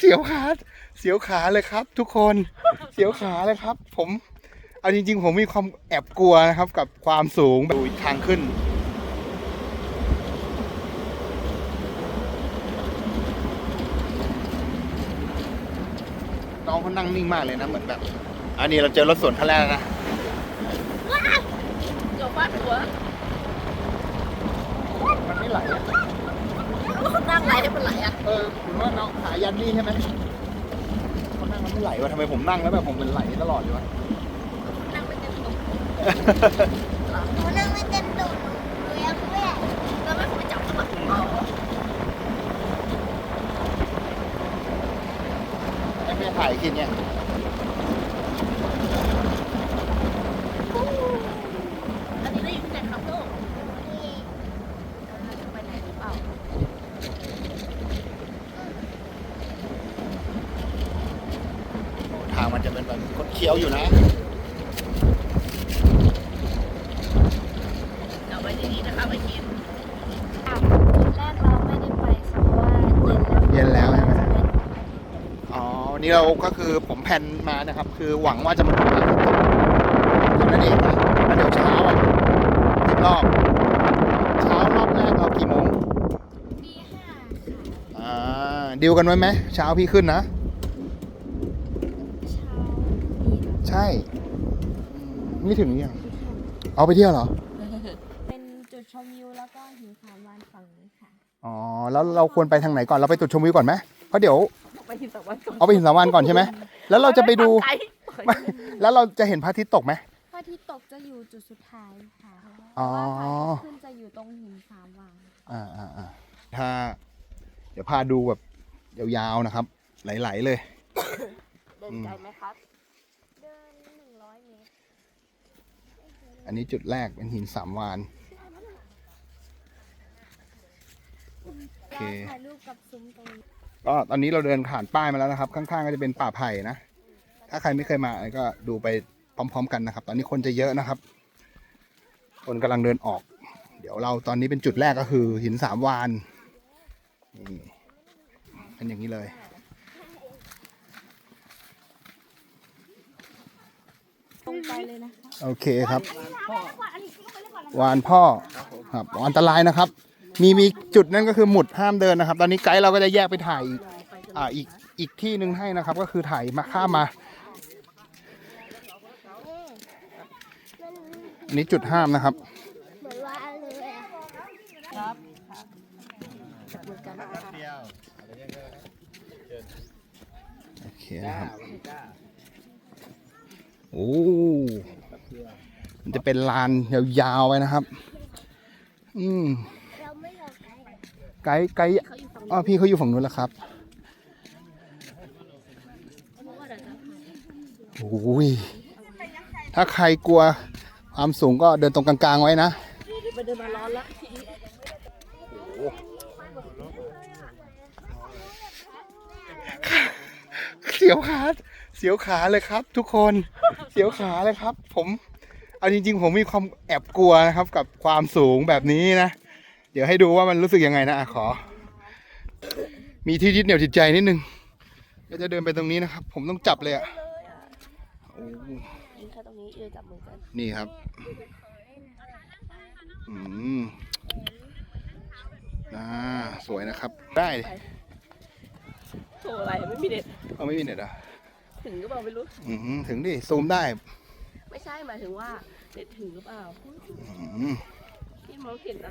เสียวขาเสียวขาเลยครับ ทุกคนเสียวขาเลยครับ ผมเอาจริง ๆ ผมมีความแอบกลัวนะครับ กับความสูงแบบดูทางขึ้น น้องเขานั่งนิ่งมากเลยนะเหมือนแบบ อันนี้เราเจอรถสวนคันแรกนะเดี๋ยวฟาดหัวมันไม่ไหลานั่งไรให้มันไหลอะเออคุณว่าน้องขายันนี่ใช่ไหมเขานั่งแล้วไม่ไหลวะทำไมผมนั่งแล้วแบบผมเป็นไหลตลอดเลยวะนั่งไม่เต็มตัวหนูนั่งไม่เต็มตูดหนูยังไม่แล้วไม่ไปจับมันให้แม่ถ่ายกินเนี่ย อันนี้ได้อยู่ที่ไหนครับลูกไปไหนหรือเปล่า ทางมันจะเป็นแบบคดเคี้ยวอยู่นะเอาไว้ดีๆนะคะไปกินแรกเราไม่ได้ไปค่ะเพราะว่าเย็นแล้วเย็นแล้วใช่ไหมอ๋อวันนี้เราก็คือผมแพลนมานะครับ คือหวังว่าจะมาดูพระอาทิตย์ตกเท่านั้นเองนะแล้วเดี๋ยวเช้าอะอีกรอบเช้ารอบแรกเรากี่โมงปีห้าอ่าดิวกันไว้ไหมเช้าพี่ขึ้นนะ เช้า ใช่อืมนี่ถึงหรือยังเอาไปเที่ยวเหรอ เป็นจุดชมวิวแล้วก็หินสามวันฝั่งนี้ค่ะ อ๋อ แล้วเราควรไปทางไหนก่อน เราไปจุดชมวิวก่อนไหมเพราะเดี๋ยว ไปกินสักวันก่อนเอาไปหินสามวันก่อนใช่ไหม แล้วเราจะไปดูไม่แล้วเราจะเห็นพระอาทิตย์ตกไหมพระอาทิตย์ตกจะอยู่จุดสุดท้ายค่ะเพอ๋อราะว่าพระอาทิตย์ขึ้นจะอยู่ตรงหินสามวันอ่าอ่าอ่าถ้า เดี๋ยวพาดูแบบยาวๆนะครับ ไหลๆเลยเดินไกลไหมครับ เดินหนึ่งร้อยเมตร อันนี้จุดแรกเป็นหินสามวานโอเคแล้วถ่ายรูปกับซุ้มตรงนี้ก็ตอนนี้เราเดินผ่านป้ายมาแล้วนะครับ ข้างๆก็จะเป็นป่าไผ่นะ ถ้าใครไม่เคยมาก็ดูไปพร้อม ๆ กันนะครับ ตอนนี้คนจะเยอะนะครับ คนกำลังเดินออก เดี๋ยวเราตอนนี้เป็นจุดแรกก็คือ หินสามวานนี่เป็นอย่างนี้เลยตรงไปเลยนะคะ โอเคครับวานพ่อครับอันตรายนะครับ มีมีจุดนั่นก็คือหมุดห้ามเดินนะครับ ตอนนี้ไกด์เราก็จะแยกไปถ่ายอีกอ่าอีกอีกที่หนึ่งให้นะครับ ก็คือถ่ายมาข้ามมาอันนี้จุดห้ามนะครับเหมือนว่าเลยอะครับจับมือกันนะคะโอเคนะครับโอ้ มันจะเป็นลานยาวๆไว้นะครับ อืมไม่ยอไกด์ไกด์อ๋อพี่เขาอยู่ฝั่งนู้นแล้วครับโอ้ยถ้าใครกลัวความสูงก็เดินตรงกลางๆไว้นะ ไป เสียวขา เสียวขาเลยครับ ทุกคน เสียวขาเลยครับ ผม เอาจริง ๆ ผมมีความแอบกลัวนะครับ กับความสูงแบบนี้นะ เดี๋ยวให้ดูว่ามันรู้สึกยังไงนะอะขอ มีที่ยึดเหนี่ยวจิตใจนิดนึงก็จะเดินไปตรงนี้นะครับ ผมต้องจับเลยอะโอ้ยืนแค่ตรงนี้ยืนจับมือกัน นี่ครับ อืมอ่าสวยนะครับ ได้ โถอะไรไม่มีเด็ด เอาไม่มีเน็ตอะถึงหรือเปล่าไม่รู้ อืมถึงดิซูมได้ไม่ใช่หมายถึงว่าเด็ดถึงหรือเปล่าอืมพี่มองเห็นอะไร